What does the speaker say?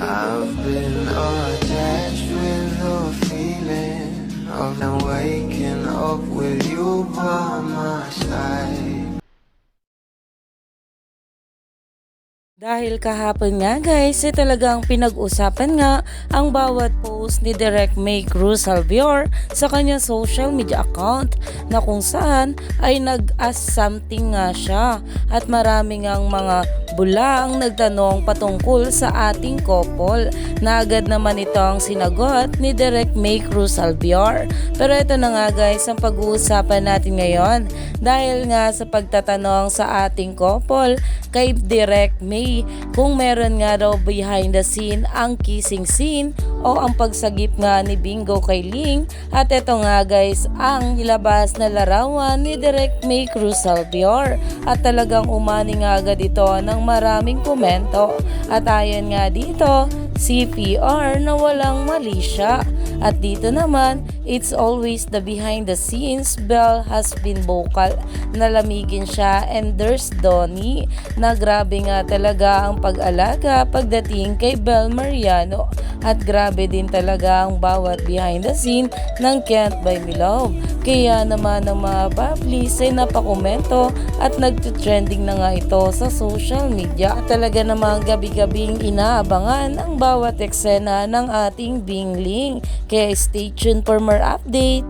I've been attached with the feeling of now waking up with you by my side. Dahil kahapon nga guys, eh talagang pinag-usapan nga ang bawat post ni Direct May Cruz Albior sa kanyang social media account na kung saan ay nag-ask something nga siya at marami ngang mga bula ang nagtanong patungkol sa ating couple na agad naman ito ang sinagot ni Direct May Cruz Albior. Pero ito na nga guys ang pag-uusapan natin ngayon dahil nga sa pagtatanong sa ating couple kay Direct May kung meron nga daw behind the scene ang kissing scene o ang pagsagip nga ni Bingo kay Ling. At ito nga guys ang ilabas na larawan ni Direct May Cruz Albior at talagang umani nga agad ito ng maraming komento. At ayon nga dito CPR na walang mali siya. At dito naman, it's always the behind the scenes. Belle has been vocal. Nalamigin siya and there's Donnie na grabe nga talaga ang pag-alaga pagdating kay Belle Mariano. At grabe din talaga ang bawat behind the scene ng Can't Buy Me Love. Kaya naman ng mga publis ay napakomento at nagtitrending na nga ito sa social media. At talaga namang gabi-gabing inaabangan ang bawat eksena ng ating Bingling. Kaya stay tuned for more update.